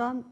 Bundan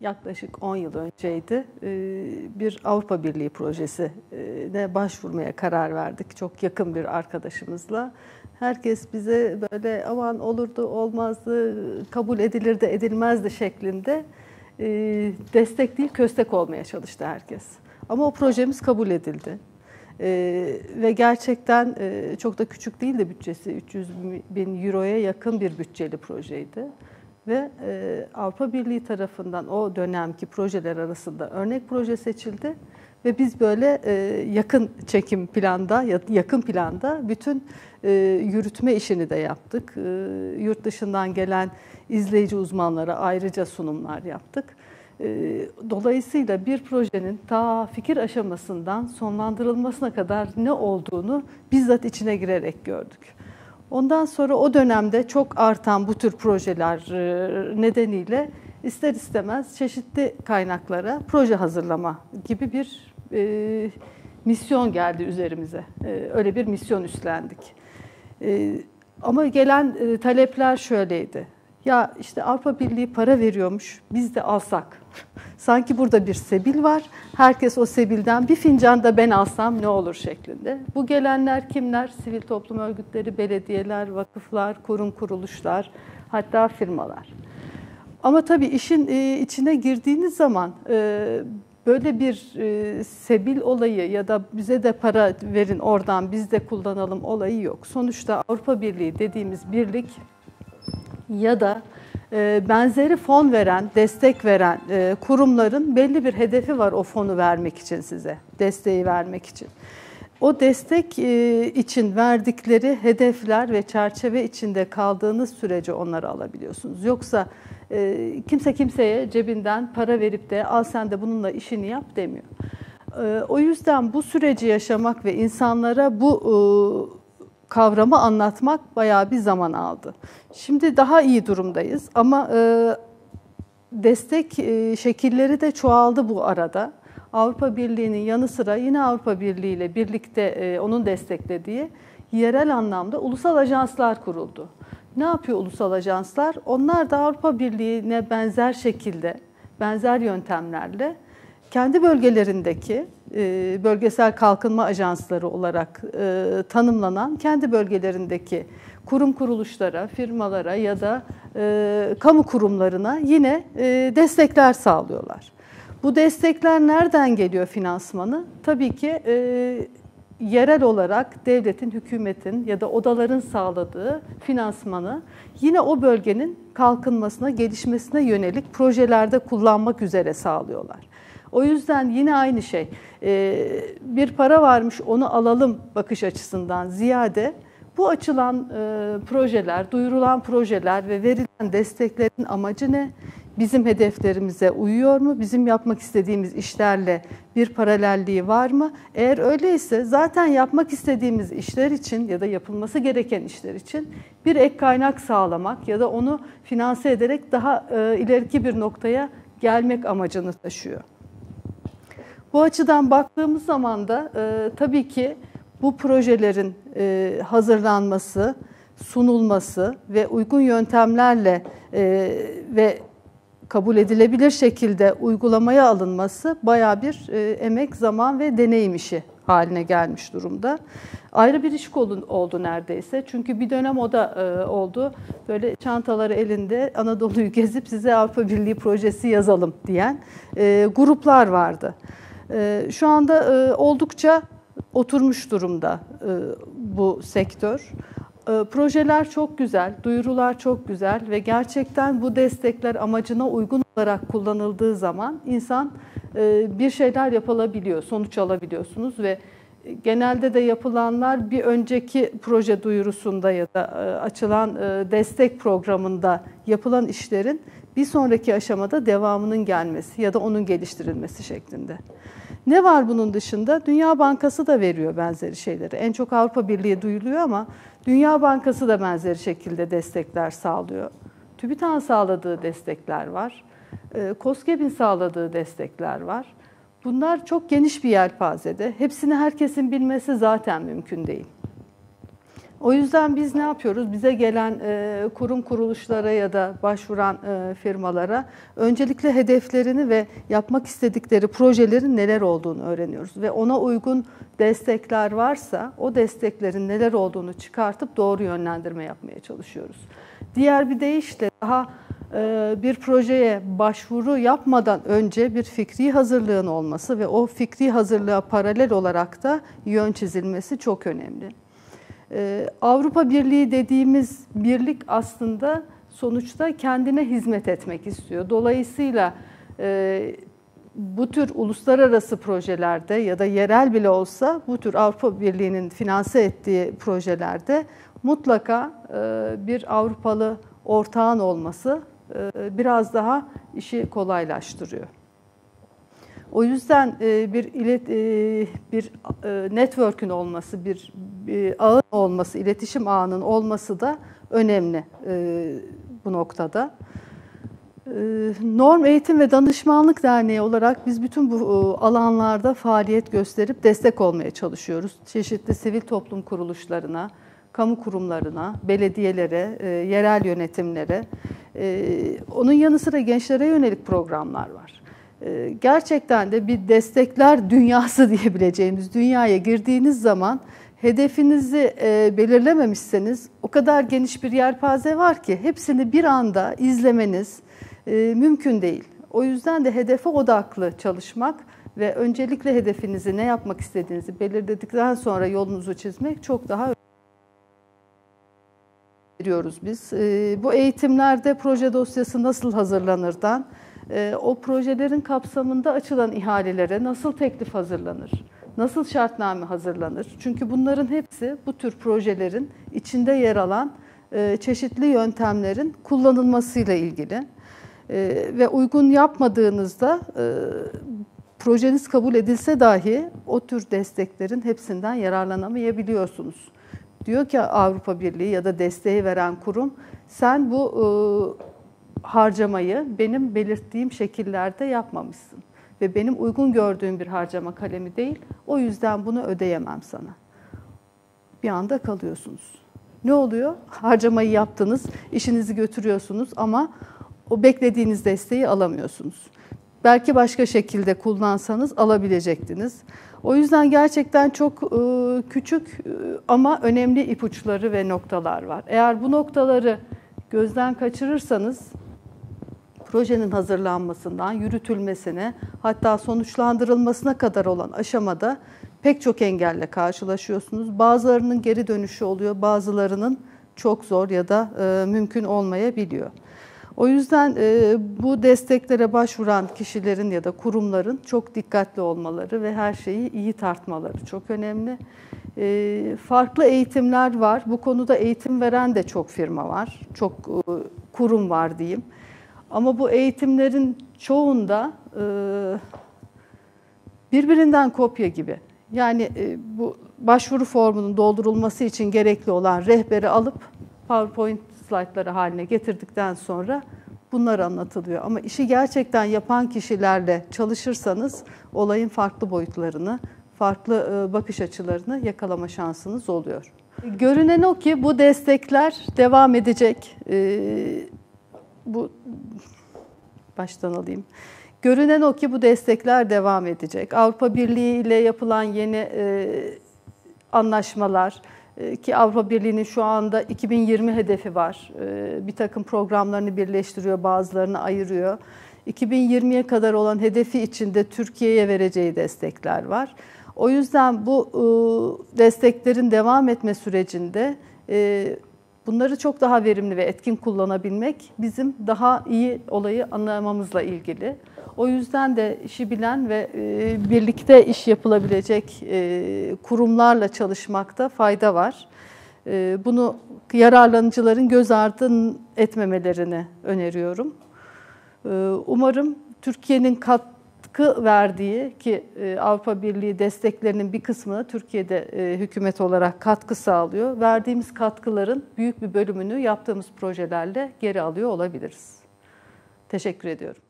yaklaşık 10 yıl önceydi. Ee, bir Avrupa Birliği projesine başvurmaya karar verdik. Çok yakın bir arkadaşımızla. Herkes bize böyle aman olurdu olmazdı, kabul edilirdi edilmezdi şeklinde e, destek değil köstek olmaya çalıştı herkes. Ama o projemiz kabul edildi. Ee, ve gerçekten e, çok da küçük değil de bütçesi 300 bin euroya yakın bir bütçeli projeydi. Ve e, Avrupa Birliği tarafından o dönemki projeler arasında örnek proje seçildi. Ve biz böyle e, yakın çekim planda, yakın planda bütün e, yürütme işini de yaptık. E, yurt dışından gelen izleyici uzmanlara ayrıca sunumlar yaptık. Ee, dolayısıyla bir projenin ta fikir aşamasından sonlandırılmasına kadar ne olduğunu bizzat içine girerek gördük. Ondan sonra o dönemde çok artan bu tür projeler e, nedeniyle ister istemez çeşitli kaynaklara proje hazırlama gibi bir e, misyon geldi üzerimize. E, öyle bir misyon üstlendik. E, ama gelen e, talepler şöyleydi. Ya işte Avrupa Birliği para veriyormuş, biz de alsak. Sanki burada bir sebil var. Herkes o sebilden bir fincan da ben alsam ne olur şeklinde. Bu gelenler kimler? Sivil toplum örgütleri, belediyeler, vakıflar, kurum kuruluşlar, hatta firmalar. Ama tabii işin e, içine girdiğiniz zaman e, böyle bir e, sebil olayı ya da bize de para verin oradan biz de kullanalım olayı yok. Sonuçta Avrupa Birliği dediğimiz birlik ya da e, benzeri fon veren, destek veren e, kurumların belli bir hedefi var o fonu vermek için size, desteği vermek için. O destek e, için verdikleri hedefler ve çerçeve içinde kaldığınız sürece onları alabiliyorsunuz. Yoksa kimse kimseye cebinden para verip de al sen de bununla işini yap demiyor. O yüzden bu süreci yaşamak ve insanlara bu kavramı anlatmak bayağı bir zaman aldı. Şimdi daha iyi durumdayız ama e, destek e, şekilleri de çoğaldı bu arada. Avrupa Birliği'nin yanı sıra yine Avrupa Birliği ile birlikte e, onun desteklediği yerel anlamda ulusal ajanslar kuruldu. Ne yapıyor ulusal ajanslar? Onlar da Avrupa Birliği'ne benzer şekilde, benzer yöntemlerle kendi bölgelerindeki e, bölgesel kalkınma ajansları olarak e, tanımlanan kendi bölgelerindeki kurum kuruluşlara, firmalara ya da e, kamu kurumlarına yine destekler sağlıyorlar. Bu destekler nereden geliyor finansmanı? Tabii ki yerel olarak devletin, hükümetin ya da odaların sağladığı finansmanı yine o bölgenin kalkınmasına, gelişmesine yönelik projelerde kullanmak üzere sağlıyorlar. O yüzden yine aynı şey. Ee, bir para varmış onu alalım bakış açısından ziyade bu açılan e, projeler, duyurulan projeler ve verilen desteklerin amacı ne? Bizim hedeflerimize uyuyor mu? Bizim yapmak istediğimiz işlerle bir paralelliği var mı? Eğer öyleyse zaten yapmak istediğimiz işler için ya da yapılması gereken işler için bir ek kaynak sağlamak ya da onu finanse ederek daha e, ileriki bir noktaya gelmek amacını taşıyor. Bu açıdan baktığımız zaman da e, tabii ki bu projelerin e, hazırlanması, sunulması ve uygun yöntemlerle e, ve kabul edilebilir şekilde uygulamaya alınması baya bir e, emek, zaman ve deneyim işi haline gelmiş durumda. Ayrı bir iş kolu oldu neredeyse. Çünkü bir dönem o da e, oldu. Böyle çantaları elinde Anadolu'yu gezip size Avrupa Birliği projesi yazalım diyen e, gruplar vardı. Ee, şu anda e, oldukça oturmuş durumda e, bu sektör. E, projeler çok güzel, duyurular çok güzel ve gerçekten bu destekler amacına uygun olarak kullanıldığı zaman insan bir şeyler yapılabiliyor, sonuç alabiliyorsunuz ve genelde de yapılanlar bir önceki proje duyurusunda ya da açılan destek programında yapılan işlerin bir sonraki aşamada devamının gelmesi ya da onun geliştirilmesi şeklinde. Ne var bunun dışında? Dünya Bankası da veriyor benzeri şeyleri. En çok Avrupa Birliği duyuluyor ama Dünya Bankası da benzeri şekilde destekler sağlıyor. TÜBİTAK'ın sağladığı destekler var. COSGAP'in ee, sağladığı destekler var. Bunlar çok geniş bir yelpazede. Hepsini herkesin bilmesi zaten mümkün değil. O yüzden biz ne yapıyoruz? Bize gelen e, kurum kuruluşlara ya da başvuran e, firmalara öncelikle hedeflerini ve yapmak istedikleri projelerin neler olduğunu öğreniyoruz. Ve ona uygun destekler varsa o desteklerin neler olduğunu çıkartıp doğru yönlendirme yapmaya çalışıyoruz. Diğer bir deyişle daha e, bir projeye başvuru yapmadan önce bir fikri hazırlığın olması ve o fikri hazırlığa paralel olarak da yön çizilmesi çok önemli. Ee, Avrupa Birliği dediğimiz birlik aslında sonuçta kendine hizmet etmek istiyor. Dolayısıyla e, bu tür uluslararası projelerde ya da yerel bile olsa bu tür Avrupa Birliği'nin finanse ettiği projelerde mutlaka e, bir Avrupalı ortağın olması e, biraz daha işi kolaylaştırıyor. O yüzden e, bir ilet, e, bir e, network'ün olması, bir, bir ağın olması, iletişim ağının olması da önemli bu noktada. Norm Eğitim ve Danışmanlık Derneği olarak biz bütün bu alanlarda faaliyet gösterip destek olmaya çalışıyoruz. Çeşitli sivil toplum kuruluşlarına, kamu kurumlarına, belediyelere, yerel yönetimlere. Onun yanı sıra gençlere yönelik programlar var. Ee, gerçekten de bir destekler dünyası diyebileceğimiz dünyaya girdiğiniz zaman hedefinizi e, belirlememişseniz o kadar geniş bir yelpaze var ki hepsini bir anda izlemeniz e, mümkün değil. O yüzden de hedefe odaklı çalışmak ve öncelikle hedefinizi ne yapmak istediğinizi belirledikten sonra yolunuzu çizmek çok daha veriyoruz biz. E, bu eğitimlerde proje dosyası nasıl hazırlanırdan o projelerin kapsamında açılan ihalelere nasıl teklif hazırlanır? Nasıl şartname hazırlanır? Çünkü bunların hepsi bu tür projelerin içinde yer alan e, çeşitli yöntemlerin kullanılmasıyla ilgili. E, ve uygun yapmadığınızda e, projeniz kabul edilse dahi o tür desteklerin hepsinden yararlanamayabiliyorsunuz. Diyor ki Avrupa Birliği ya da desteği veren kurum sen bu harcamayı benim belirttiğim şekillerde yapmamışsın. Ve benim uygun gördüğüm bir harcama kalemi değil. O yüzden bunu ödeyemem sana. Bir anda kalıyorsunuz. Ne oluyor? Harcamayı yaptınız, işinizi götürüyorsunuz ama o beklediğiniz desteği alamıyorsunuz. Belki başka şekilde kullansanız alabilecektiniz. O yüzden gerçekten çok e, küçük e, ama önemli ipuçları ve noktalar var. Eğer bu noktaları gözden kaçırırsanız projenin hazırlanmasından yürütülmesine hatta sonuçlandırılmasına kadar olan aşamada pek çok engelle karşılaşıyorsunuz. Bazılarının geri dönüşü oluyor, bazılarının çok zor ya da e, mümkün olmayabiliyor. O yüzden e, bu desteklere başvuran kişilerin ya da kurumların çok dikkatli olmaları ve her şeyi iyi tartmaları çok önemli. E, farklı eğitimler var. Bu konuda eğitim veren de çok firma var, çok e, kurum var diyeyim. Ama bu eğitimlerin çoğunda e, birbirinden kopya gibi. Yani e, bu başvuru formunun doldurulması için gerekli olan rehberi alıp PowerPoint slaytları haline getirdikten sonra bunlar anlatılıyor. Ama işi gerçekten yapan kişilerle çalışırsanız olayın farklı boyutlarını, farklı e, bakış açılarını yakalama şansınız oluyor. Görünen o ki bu destekler devam edecek bu baştan alayım. Görünen o ki bu destekler devam edecek. Avrupa Birliği ile yapılan yeni e, anlaşmalar e, ki Avrupa Birliği'nin şu anda 2020 hedefi var. E, bir takım programlarını birleştiriyor, bazılarını ayırıyor. 2020'ye kadar olan hedefi içinde Türkiye'ye vereceği destekler var. O yüzden bu e, desteklerin devam etme sürecinde e, Bunları çok daha verimli ve etkin kullanabilmek bizim daha iyi olayı anlamamızla ilgili. O yüzden de işi bilen ve e, birlikte iş yapılabilecek e, kurumlarla çalışmakta fayda var. E, bunu yararlanıcıların göz ardı etmemelerini öneriyorum. Umarım Türkiye'nin kat katkı verdiği ki e, Avrupa Birliği desteklerinin bir kısmını Türkiye'de e, hükümet olarak katkı sağlıyor. Verdiğimiz katkıların büyük bir bölümünü yaptığımız projelerle geri alıyor olabiliriz. Teşekkür ediyorum.